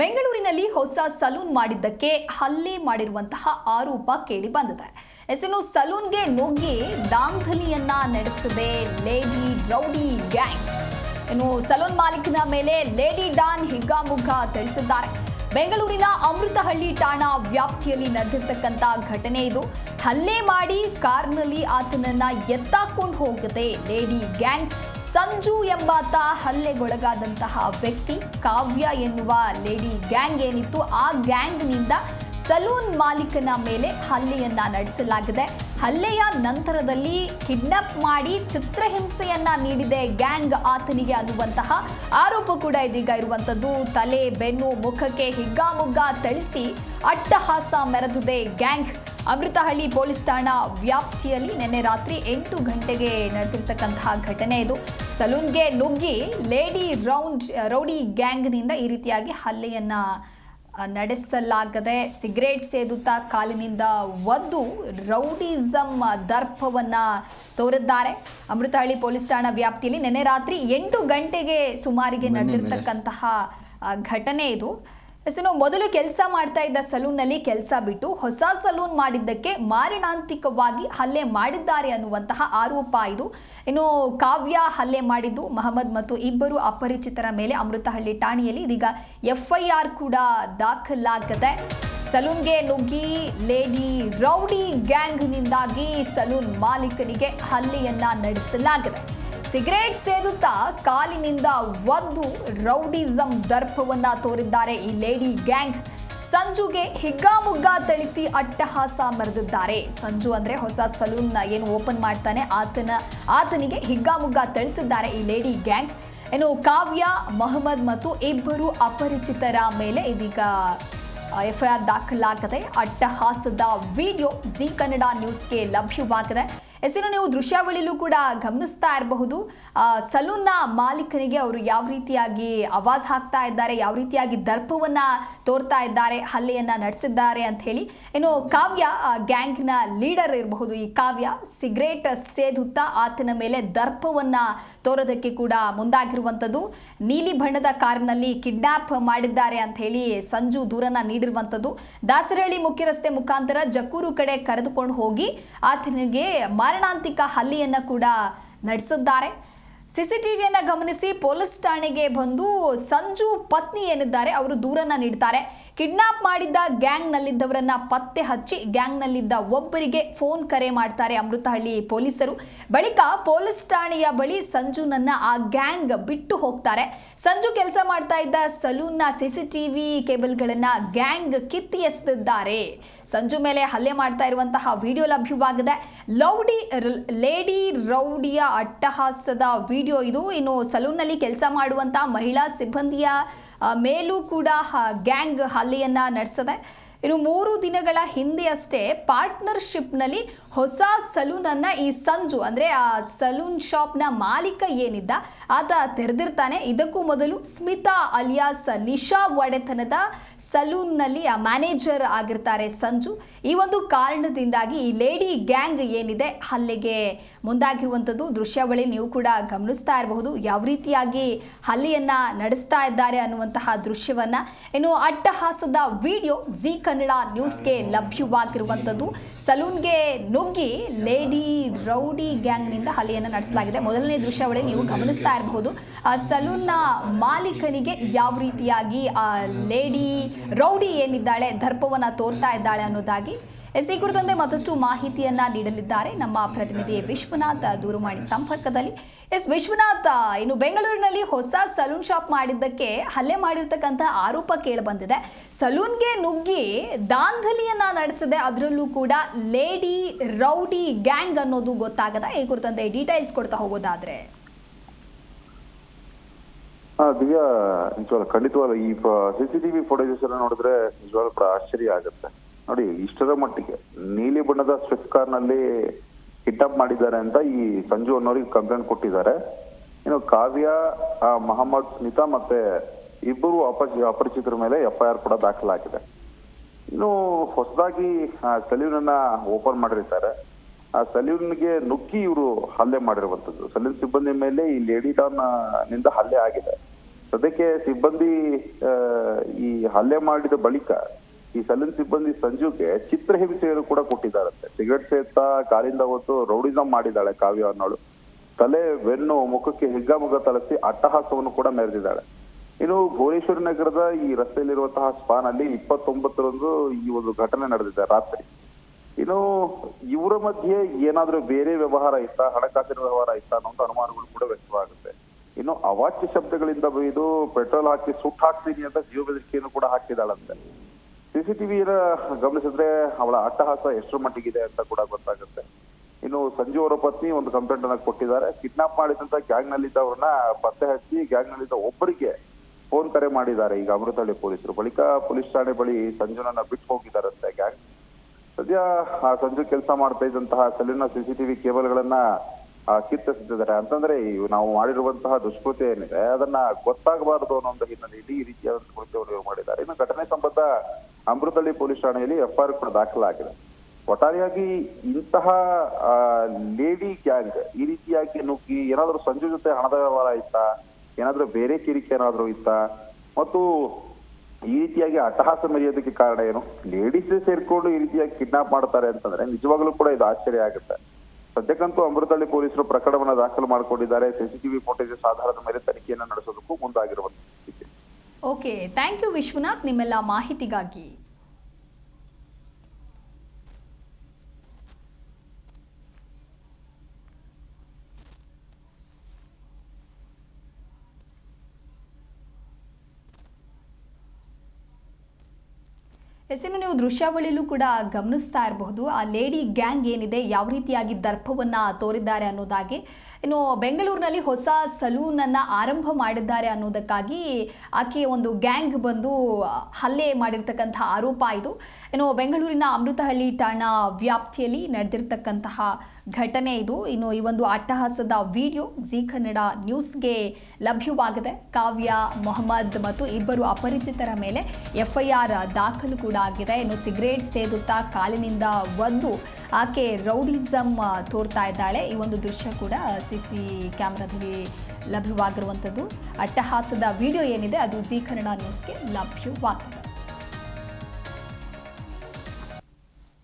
ಬೆಂಗಳೂರಿನಲ್ಲಿ ಹೊಸ ಸಲೂನ್ ಮಾಡಿದ್ದಕ್ಕೆ ಹಲ್ಲೆ ಮಾಡಿರುವಂತಹ ಆರೋಪ ಕೇಳಿ ಬಂದಿದೆ. ಎಸೆನು ಸಲೂನ್ಗೆ ನುಗ್ಗಿ ದಾಂಧಲಿಯನ್ನ ನಡೆಸಿದೆ ಲೇಡಿ ರೌಡಿ ಗ್ಯಾಂಗ್. ಇನ್ನು ಸಲೂನ್ ಮಾಲೀಕನ ಮೇಲೆ ಲೇಡಿ ಡಾನ್ ಹಿಗ್ಗಾಮುಗ್ಗ ತಿಳಿಸಿದ್ದಾರೆ. ಬೆಂಗಳೂರಿನ ಅಮೃತಹಳ್ಳಿ ಠಾಣಾ ವ್ಯಾಪ್ತಿಯಲ್ಲಿ ನಡೆದಿರ್ತಕ್ಕಂಥ ಘಟನೆ ಇದು. ಹಲ್ಲೆ ಮಾಡಿ ಕಾರ್ನಲ್ಲಿ ಆತನನ್ನ ಎತ್ತಾಕೊಂಡು ಹೋಗದೆ ಲೇಡಿ ಗ್ಯಾಂಗ್. ಸಂಜು ಎಂಬಾತ ಹಲ್ಲೆಗೊಳಗಾದಂತಹ ವ್ಯಕ್ತಿ ಕಾವ್ಯ ಎನ್ನುವ ಲೇಡಿ ಗ್ಯಾಂಗ್ ಏನಿತ್ತು, ಆ ಗ್ಯಾಂಗ್ನಿಂದ ಸಲೂನ್ ಮಾಲೀಕನ ಮೇಲೆ ಹಲ್ಲೆಯನ್ನ ನಡೆಸಲಾಗಿದೆ. ಹಲ್ಲೆಯ ನಂತರದಲ್ಲಿ ಕಿಡ್ನಾಪ್ ಮಾಡಿ ಚಿತ್ರಹಿಂಸೆಯನ್ನ ನೀಡಿದೆ ಗ್ಯಾಂಗ್ ಆತನಿಗೆ ಅನ್ನುವಂತಹ ಆರೋಪ ಕೂಡ ಇದೀಗ ಇರುವಂತದ್ದು ತಲೆ, ಬೆನ್ನು, ಮುಖಕ್ಕೆ ಹಿಗ್ಗಾಮುಗ್ಗ ಥಳಿಸಿ ಅಟ್ಟಹಾಸ ಮೆರೆದಿದೆ ಗ್ಯಾಂಗ್. ಅಮೃತಹಳ್ಳಿ ಪೊಲೀಸ್ ಠಾಣಾ ವ್ಯಾಪ್ತಿಯಲ್ಲಿ ನಿನ್ನೆ ರಾತ್ರಿ ಎಂಟು ಗಂಟೆಗೆ ನಡೆದಿರ್ತಕ್ಕಂತಹ ಘಟನೆ ಇದು. ಸಲೂನ್ಗೆ ನುಗ್ಗಿ ಲೇಡಿ ರೌಂಡ್ ರೌಡಿ ಗ್ಯಾಂಗ್ನಿಂದ ಈ ರೀತಿಯಾಗಿ ಹಲ್ಲೆಯನ್ನ ನಡೆಸಲಾಗದೆ ಸಿಗರೇಟ್ ಸೇದುತ್ತಾ ಕಾಲಿನಿಂದ ಒದ್ದು ರೌಡಿಸಮ್ ದರ್ಪವನ್ನ ತೋರಿದ್ದಾರೆ. ಅಮೃತಹಳ್ಳಿ ಪೊಲೀಸ್ ಠಾಣಾ ವ್ಯಾಪ್ತಿಯಲ್ಲಿ ನಿನ್ನೆ ರಾತ್ರಿ ಎಂಟು ಗಂಟೆಗೆ ಸುಮಾರಿಗೆ ನಡೆದಿರ್ತಕ್ಕಂತಹ ಘಟನೆ ಇದು. ಎಸನು ಮೊದಲು ಕೆಲಸ ಮಾಡ್ತಾ ಇದ್ದ ಸಲೂನ್ನಲ್ಲಿ ಕೆಲಸ ಬಿಟ್ಟು ಹೊಸ ಸಲೂನ್ ಮಾಡಿದ್ದಕ್ಕೆ ಮಾರಣಾಂತಿಕವಾಗಿ ಹಲ್ಲೆ ಮಾಡಿದ್ದಾರೆ ಅನ್ನುವಂತಹ ಆರೋಪ ಇದು. ಇನ್ನು ಕಾವ್ಯ ಹಲ್ಲೆ ಮಾಡಿದ್ದು ಮಹಮ್ಮದ್ ಮತ್ತು ಇಬ್ಬರು ಅಪರಿಚಿತರ ಮೇಲೆ ಅಮೃತಹಳ್ಳಿ ಠಾಣೆಯಲ್ಲಿ. ಇದೀಗ ಎಫ್ಐಆರ್ ಕೂಡ ದಾಖಲಾಗದೆ ಸಲೂನ್ಗೆ ನುಗ್ಗಿ ಲೇಡಿ ರೌಡಿ ಗ್ಯಾಂಗ್ನಿಂದಾಗಿ ಸಲೂನ್ ಮಾಲೀಕನಿಗೆ ಹಲ್ಲೆಯನ್ನ ನಡೆಸಲಾಗಿದೆ. ಸಿಗರೇಟ್ ಸೇದುತ್ತಾ ಕಾಲಿನಿಂದ ಒದ್ದು ರೌಡಿಸಂ ದರ್ಪವನ್ನ ತೋರಿದ್ದಾರೆ ಈ ಲೇಡಿ ಗ್ಯಾಂಗ್. ಸಂಜುಗೆ ಹಿಗ್ಗಾಮುಗ್ಗಾ ಥಳಿಸಿ ಅಟ್ಟಹಾಸ ಮರೆದಿದ್ದಾರೆ. ಸಂಜು ಅಂದ್ರೆ ಹೊಸ ಸಲೂನ್ ಏನು ಓಪನ್ ಮಾಡ್ತಾನೆ, ಆತನ, ಆತನಿಗೆ ಹಿಗ್ಗಾಮುಗ್ಗಾ ಥಳಿಸಿದ್ದಾರೆ ಈ ಲೇಡಿ ಗ್ಯಾಂಗ್. ಏನು ಕಾವ್ಯ, ಮೊಹಮ್ಮದ್ ಮತ್ತು ಇಬ್ಬರು ಅಪರಿಚಿತರ ಮೇಲೆ ಇದೀಗ ಎಫ್ಐಆರ್ ದಾಖಲಾಗದೆ ಅಟ್ಟಹಾಸದ ವಿಡಿಯೋ ಜಿ ಕನ್ನಡ ನ್ಯೂಸ್ಗೆ ಲಭ್ಯವಾಗಿದೆ. ಎಸಿನ ನೀವು ದೃಶ್ಯಾವಳಿಯಲ್ಲೂ ಕೂಡ ಗಮನಿಸ್ತಾ ಇರಬಹುದು. ಸಲೂನ್ನ ಮಾಲೀಕನಿಗೆ ಅವರು ಯಾವ ರೀತಿಯಾಗಿ ಆವಾಜ್ ಹಾಕ್ತಾ ಇದ್ದಾರೆ, ಯಾವ ರೀತಿಯಾಗಿ ದರ್ಪವನ್ನ ತೋರ್ತಾ ಇದ್ದಾರೆ, ಹಲ್ಲೆಯನ್ನ ನಡೆಸಿದ್ದಾರೆ ಅಂತ ಹೇಳಿ. ಏನು ಕಾವ್ಯ ಗ್ಯಾಂಗ್ನ ಲೀಡರ್ ಇರಬಹುದು. ಈ ಕಾವ್ಯ ಸಿಗರೇಟ್ ಸೇದುತ್ತಾ ಆತನ ಮೇಲೆ ದರ್ಪವನ್ನ ತೋರೋದಕ್ಕೆ ಕೂಡ ಮುಂದಾಗಿರುವಂಥದ್ದು. ನೀಲಿ ಬಣ್ಣದ ಕಾರಿನಲ್ಲಿ ಕಿಡ್ನಾಪ್ ಮಾಡಿದ್ದಾರೆ ಅಂತ ಹೇಳಿ ಸಂಜು ದೂರನ್ನ ನೀಡಿರುವಂಥದ್ದು. ದಾಸರಹಳ್ಳಿ ಮುಖ್ಯ ರಸ್ತೆ ಮುಖಾಂತರ ಜಕ್ಕೂರು ಕಡೆ ಕರೆದುಕೊಂಡು ಹೋಗಿ ಆತನಿಗೆ ಮಾರಣಾಂತಿಕ ಹಲ್ಲಿಯನ್ನು ಕೂಡ ನಡೆಸಿದ್ದಾರೆ. ಸಿಸಿಟಿವಿಯನ್ನ ಗಮನಿಸಿ ಪೊಲೀಸ್ ಠಾಣೆಗೆ ಬಂದು ಸಂಜು ಪತ್ನಿ ಏನಿದ್ದಾರೆ ಅವರು ದೂರನ್ನ ನೀಡ್ತಾರೆ. ಕಿಡ್ನಾಪ್ ಮಾಡಿದ್ದ ಗ್ಯಾಂಗ್ನಲ್ಲಿದ್ದವರನ್ನ ಪತ್ತೆ ಹಚ್ಚಿ ಗ್ಯಾಂಗ್ನಲ್ಲಿದ್ದ ಒಬ್ಬರಿಗೆ ಫೋನ್ ಕರೆ ಮಾಡ್ತಾರೆ ಅಮೃತಹಳ್ಳಿ ಪೊಲೀಸರು. ಬಳಿಕ ಪೊಲೀಸ್ ಠಾಣೆಯ ಬಳಿ ಸಂಜುನನ್ನ ಆ ಗ್ಯಾಂಗ್ ಬಿಟ್ಟು ಹೋಗ್ತಾರೆ. ಸಂಜು ಕೆಲಸ ಮಾಡ್ತಾ ಇದ್ದ ಸಲೂನ್ನ ಸಿಸಿಟಿವಿ ಕೇಬಲ್ಗಳನ್ನ ಗ್ಯಾಂಗ್ ಕಿತ್ತಿ ಎಸೆದಿದ್ದಾರೆ. ಸಂಜು ಮೇಲೆ ಹಲ್ಲೆ ಮಾಡ್ತಾ ಇರುವಂತಹ ವಿಡಿಯೋ ಲಭ್ಯವಾಗಿದೆ. ಲೌಡಿ ಲೇಡಿ ರೌಡಿಯ ಅಟ್ಟಹಾಸದ ವಿಡಿಯೋ ಇದು. ಇನ್ನು ಸಲೂನ್ನಲ್ಲಿ ಕೆಲಸ ಮಾಡುವಂಥ ಮಹಿಳಾ ಸಿಬ್ಬಂದಿಯ ಮೇಲೂ ಕೂಡ ಗ್ಯಾಂಗ್ ಹಲ್ಲೆಯನ್ನ ನಡೆಸಿದೆ. ಇನ್ನು ಮೂರು ದಿನಗಳ ಹಿಂದೆ ಅಷ್ಟೇ ಪಾರ್ಟ್ನರ್ಶಿಪ್ನಲ್ಲಿ ಹೊಸ ಸಲೂನನ್ನು ಈ ಸಂಜು, ಅಂದರೆ ಆ ಸಲೂನ್ ಶಾಪ್ನ ಮಾಲೀಕ ಏನಿದ್ದ, ಆತ ತೆರೆದಿರ್ತಾನೆ. ಇದಕ್ಕೂ ಮೊದಲು ಸ್ಮಿತಾ ಅಲಿಯಾಸ್ ನಿಶಾ ಒಡೆತನದ ಸಲೂನ್ನಲ್ಲಿ ಆ ಮ್ಯಾನೇಜರ್ ಆಗಿರ್ತಾರೆ ಸಂಜು. ಈ ಒಂದು ಕಾರಣದಿಂದಾಗಿ ಈ ಲೇಡಿ ಗ್ಯಾಂಗ್ ಏನಿದೆ, ಹಲ್ಲೆಗೆ ಮುಂದಾಗಿರುವಂಥದ್ದು ದೃಶ್ಯಾವಳಿ ನೀವು ಕೂಡ ಗಮನಿಸ್ತಾ ಇರಬಹುದು. ಯಾವ ರೀತಿಯಾಗಿ ಹಲ್ಲೆಯನ್ನ ನಡೆಸ್ತಾ ಇದ್ದಾರೆ ಅನ್ನುವಂತಹ ದೃಶ್ಯವನ್ನ. ಇನ್ನು ಅಟ್ಟಹಾಸದ ವಿಡಿಯೋ ಜಿ ಕನ್ನಡ ನ್ಯೂಸ್ಗೆ ಲಭ್ಯವಾಗಿರುವಂಥದ್ದು. ಸಲೂನ್ಗೆ ನುಗ್ಗಿ ಲೇಡಿ ರೌಡಿ ಗ್ಯಾಂಗ್ನಿಂದ ಹಲ್ಲೆಯನ್ನು ನಡೆಸಲಾಗಿದೆ. ಮೊದಲನೇ ದೃಶ್ಯಾವಳಿ ನೀವು ಗಮನಿಸ್ತಾ ಇರಬಹುದು. ಆ ಸಲೂನ್ನ ಮಾಲೀಕನಿಗೆ ಯಾವ ರೀತಿಯಾಗಿ ಆ ಲೇಡಿ ರೌಡಿ ಏನಿದ್ದಾಳೆ, ದರ್ಪವನ್ನು ತೋರ್ತಾ ಇದ್ದಾಳೆ ಅನ್ನೋದಾಗಿ ಎಸ್ ಈ ಕುರಿತಂತೆ ಮತ್ತಷ್ಟು ಮಾಹಿತಿಯನ್ನ ನೀಡಲಿದ್ದಾರೆ. ನಮ್ಮ ಪ್ರತಿನಿಧಿ ವಿಶ್ವನಾಥ್ ದೂರವಾಣಿ ಸಂಪರ್ಕದಲ್ಲಿ. ಎಸ್, ವಿಶ್ವನಾಥ್, ಇನ್ನು ಬೆಂಗಳೂರಿನಲ್ಲಿ ಹೊಸ ಸಲೂನ್ ಶಾಪ್ ಮಾಡಿದ್ದಕ್ಕೆ ಹಲ್ಲೆ ಮಾಡಿರ್ತಕ್ಕಂಥ ಆರೋಪ ಕೇಳಿಬಂದಿದೆ. ಸಲೂನ್ಗೆ ನುಗ್ಗಿ ದಾಂಧಲಿಯನ್ನ ನಡೆಸಿದೆ. ಅದರಲ್ಲೂ ಕೂಡ ಲೇಡಿ ರೌಡಿ ಗ್ಯಾಂಗ್ ಅನ್ನೋದು ಗೊತ್ತಾಗದ. ಈ ಕುರಿತಂತೆ ಡೀಟೇಲ್ಸ್ ಕೊಡ್ತಾ ಹೋಗೋದಾದ್ರೆ. ದಿವ್ಯಾ, ನಿಜವಾಗ್ಲೂ ಖಂಡಿತವಾಗ್ಲೂ ಈ ಸಿಸಿಟಿವಿ ಫುಟೇಜಸ್ ಎಲ್ಲ ನೋಡಿದ್ರೆ ನಿಜವಾಗ್ಲೂ ಆಶ್ಚರ್ಯ ಆಗುತ್ತೆ. ನೋಡಿ, ಇಷ್ಟರ ಮಟ್ಟಿಗೆ ನೀಲಿ ಬಣ್ಣದ ಸ್ವಿಫ್ಟ್ ಕಾರ್ನಲ್ಲಿ ಅಪ್ ಮಾಡಿದ್ದಾರೆ ಅಂತ ಈ ಸಂಜು ಅನ್ನೋರಿಗೆ ಕಂಪ್ಲೇಂಟ್ ಕೊಟ್ಟಿದ್ದಾರೆ. ಇನ್ನು ಕಾವ್ಯ ಮಹಮ್ಮದ್, ಸ್ಮಿತಾ ಮತ್ತೆ ಇಬ್ಬರು ಅಪರಿಚಿ ಅಪರಿಚಿತರ ಮೇಲೆ ಎಫ್ಐಆರ್ ಕೂಡ ದಾಖಲಾಗಿದೆ. ಇನ್ನು ಹೊಸದಾಗಿ ಸಲೂನ್ ಅನ್ನ ಓಪನ್ ಮಾಡಿರ್ತಾರೆ. ಆ ಸಲೂನ್ಗೆ ನುಗ್ಗಿ ಇವರು ಹಲ್ಲೆ ಮಾಡಿರುವಂತದ್ದು ಸಲೂನ್ ಸಿಬ್ಬಂದಿ ಮೇಲೆ ಈ ಲೇಡಿ ಡಾನ್ನಿಂದ ಹಲ್ಲೆ ಆಗಿದೆ. ಸದ್ಯಕ್ಕೆ ಸಿಬ್ಬಂದಿ ಈ ಹಲ್ಲೆ ಮಾಡಿದ ಬಳಿಕ ಈ ಸಲೂನ್ ಸಿಬ್ಬಂದಿ ಸಂಜುಗೆ ಚಿತ್ರಹಿಂಸೆಯನ್ನು ಕೂಡ ಕೊಟ್ಟಿದ್ದಾರಂತೆ ಸಿಗರೆಟ್ ಸೇತ, ಕಾಲಿಂದ ಹೊತ್ತು ರೌಡಿಸಂ ಮಾಡಿದ್ದಾಳೆ ಕಾವ್ಯ ಅನ್ನೋಳು. ತಲೆ, ಬೆನ್ನು, ಮುಖಕ್ಕೆ ಹಿಗ್ಗಾಮುಗ್ಗ ತಲಸಿ ಅಟ್ಟಹಾಸವನ್ನು ಕೂಡ ಮೆರೆದಿದ್ದಾಳೆ. ಇನ್ನು ಭುವನೇಶ್ವರಿ ನಗರದ ಈ ರಸ್ತೆಯಲ್ಲಿರುವಂತಹ ಸ್ಪಾನ್ ಅಲ್ಲಿ ಇಪ್ಪತ್ತೊಂಬತ್ತರಂದು ಈ ಒಂದು ಘಟನೆ ನಡೆದಿದೆ ರಾತ್ರಿ. ಇನ್ನು ಇವರ ಮಧ್ಯೆ ಏನಾದ್ರೂ ಬೇರೆ ವ್ಯವಹಾರ ಇತ್ತ, ಹಣಕಾಸಿನ ವ್ಯವಹಾರ ಇತ್ತ ಅನ್ನೋ ಅನುಮಾನಗಳು ಕೂಡ ವ್ಯಕ್ತವಾಗುತ್ತೆ. ಇನ್ನು ಅವಾಚ್ಯ ಶಬ್ದಗಳಿಂದ ಬೈದು ಪೆಟ್ರೋಲ್ ಹಾಕಿ ಸುಟ್ಟು ಹಾಕ್ತೀನಿ ಅಂತ ಜೀವ ಬೆದರಿಕೆಯನ್ನು ಕೂಡ ಹಾಕಿದಾಳಂತೆ ಸಿಸಿಟಿವಿನ ಗಮನಿಸಿದ್ರೆ ಅವಳ ಅಟ್ಟಹಾಸ ಎಷ್ಟರ ಮಟ್ಟಿಗಿದೆ ಅಂತ ಕೂಡ ಗೊತ್ತಾಗುತ್ತೆ. ಇನ್ನು ಸಂಜು ಅವರ ಪತ್ನಿ ಒಂದು ಕಂಪ್ಲೇಂಟ್ ಅನ್ನ ಕೊಟ್ಟಿದ್ದಾರೆ. ಕಿಡ್ನಾಪ್ ಮಾಡಿದಂತ ಗ್ಯಾಂಗ್ ನಲ್ಲಿದ್ದವ್ರನ್ನ ಪತ್ತೆ ಹಚ್ಚಿ ಗ್ಯಾಂಗ್ ನಲ್ಲಿದ್ದ ಒಬ್ಬರಿಗೆ ಫೋನ್ ಕರೆ ಮಾಡಿದ್ದಾರೆ ಈಗ ಅಮೃತಹಳ್ಳಿ ಪೊಲೀಸರು. ಬಳಿಕ ಪೊಲೀಸ್ ಠಾಣೆ ಬಳಿ ಸಂಜುನನ್ನ ಬಿಟ್ಟು ಹೋಗಿದ್ದಾರಂತೆ ಗ್ಯಾಂಗ್. ಸದ್ಯ ಆ ಸಂಜು ಕೆಲಸ ಮಾಡ್ತಾ ಇದ್ದಂತಹ ಸೆಲ್ಲಿನ ಸಿಸಿಟಿವಿ ಕೇಬಲ್ಗಳನ್ನ ಕಿತ್ತಿಸಿದ್ದಾರೆ ಅಂತಂದ್ರೆ ನಾವು ಮಾಡಿರುವಂತಹ ದುಷ್ಕೃತ್ಯ ಏನಿದೆ, ಅದನ್ನ ಗೊತ್ತಾಗಬಾರದು ಅನ್ನೋ ಒಂದು ಹಿನ್ನೆಲೆಯಲ್ಲಿ ಈ ರೀತಿಯಾದ ಕೃತ್ಯವನ್ನು ಮಾಡಿದ್ದಾರೆ. ಇನ್ನು ಘಟನೆ ಸಂಬಂಧ ಅಮೃತಹಳ್ಳಿ ಪೊಲೀಸ್ ಠಾಣೆಯಲ್ಲಿ ಎಫ್ಐಆರ್ ಕೂಡ ದಾಖಲಾಗಿದೆ. ಒಟ್ಟಾರೆಯಾಗಿ ಇಂತಹ ಲೇಡಿ ಗ್ಯಾಂಗ್ ಈ ರೀತಿಯಾಗಿ ನುಗ್ಗಿ ಏನಾದರೂ ಸಂಜೆ ಜೊತೆ ಹಣದ ವ್ಯವಹಾರ ಇತ್ತಾ? ಏನಾದರೂ ಬೇರೆ ಕಿರಿಕೆ ಏನಾದರೂ ಇತ್ತಾ? ಮತ್ತು ಈ ರೀತಿಯಾಗಿ ಅಟ್ಟಹಾಸ ಮೆರೆಯೋದಕ್ಕೆ ಕಾರಣ ಏನು? ಲೇಡೀಸ್ ಸೇರ್ಕೊಂಡು ಈ ರೀತಿಯಾಗಿ ಕಿಡ್ನಾಪ್ ಮಾಡ್ತಾರೆ ಅಂತಂದ್ರೆ ನಿಜವಾಗ್ಲೂ ಕೂಡ ಇದು ಆಶ್ಚರ್ಯ ಆಗುತ್ತೆ. ಸದ್ಯಕ್ಕಂತೂ ಅಮೃತಹಳ್ಳಿ ಪೊಲೀಸರು ಪ್ರಕರಣವನ್ನು ದಾಖಲು ಮಾಡಿಕೊಂಡಿದ್ದಾರೆ. ಸಿಸಿಟಿವಿ ಫುಟೇಜಸ್ ಆಧಾರದ ಮೇಲೆ ತನಿಖೆಯನ್ನು ನಡೆಸೋದಕ್ಕೂ ಮುಂದಾಗಿರುವಂತ ಓಕೆ ಥ್ಯಾಂಕ್ ಯು ವಿಶ್ವನಾಥ್ ನಿಮ್ಮೆಲ್ಲ ಮಾಹಿತಿಗಾಗಿ. ಇನ್ನು ನೀವು ದೃಶ್ಯಾವಳಿಯಲ್ಲೂ ಕೂಡ ಗಮನಿಸ್ತಾ ಇರಬಹುದು. ಆ ಲೇಡಿ ಗ್ಯಾಂಗ್ ಏನಿದೆ, ಯಾವ ರೀತಿಯಾಗಿ ದರ್ಪವನ್ನು ತೋರಿದ್ದಾರೆ ಅನ್ನೋದಾಗಿ. ಇನ್ನು ಬೆಂಗಳೂರಿನಲ್ಲಿ ಹೊಸ ಸಲೂನನ್ನು ಆರಂಭ ಮಾಡಿದ್ದಾರೆ ಅನ್ನೋದಕ್ಕಾಗಿ ಆಕೆಯ ಒಂದು ಗ್ಯಾಂಗ್ ಬಂದು ಹಲ್ಲೆ ಮಾಡಿರ್ತಕ್ಕಂಥ ಆರೋಪ ಇದು. ಇನ್ನು ಬೆಂಗಳೂರಿನ ಅಮೃತಹಳ್ಳಿ ಠಾಣಾ ವ್ಯಾಪ್ತಿಯಲ್ಲಿ ನಡೆದಿರ್ತಕ್ಕಂತಹ ಘಟನೆ ಇದು. ಇನ್ನು ಈ ಒಂದು ಅಟ್ಟಹಾಸದ ವಿಡಿಯೋ ಜಿ ಕನ್ನಡ ನ್ಯೂಸ್ಗೆ ಲಭ್ಯವಾಗಿದೆ. ಕಾವ್ಯ, ಮೊಹಮ್ಮದ್ ಮತ್ತು ಇಬ್ಬರು ಅಪರಿಚಿತರ ಮೇಲೆ ಎಫ್ಐಆರ್ ದಾಖಲು ಕೂಡ ಆಗಿದೆ ಇನ್ನು ಸಿಗರೇಟ್ ಸೇದುತ್ತಾ ಕಾಲಿನಿಂದ ಒದ್ದು ಆಕೆ ರೌಡಿಸಮ್ ತೋರ್ತಾ ಇದ್ದಾಳೆ. ಈ ಒಂದು ದೃಶ್ಯ ಕೂಡ ಸಿ ಸಿ ಕ್ಯಾಮ್ರಾದಲ್ಲಿ ಲಭ್ಯವಾಗಿರುವಂಥದ್ದು. ಅಟ್ಟಹಾಸದ ವಿಡಿಯೋ ಏನಿದೆ, ಅದು ಜೀ ಕನ್ನಡ ನ್ಯೂಸ್ಗೆ ಲಭ್ಯವಾಗಿದೆ.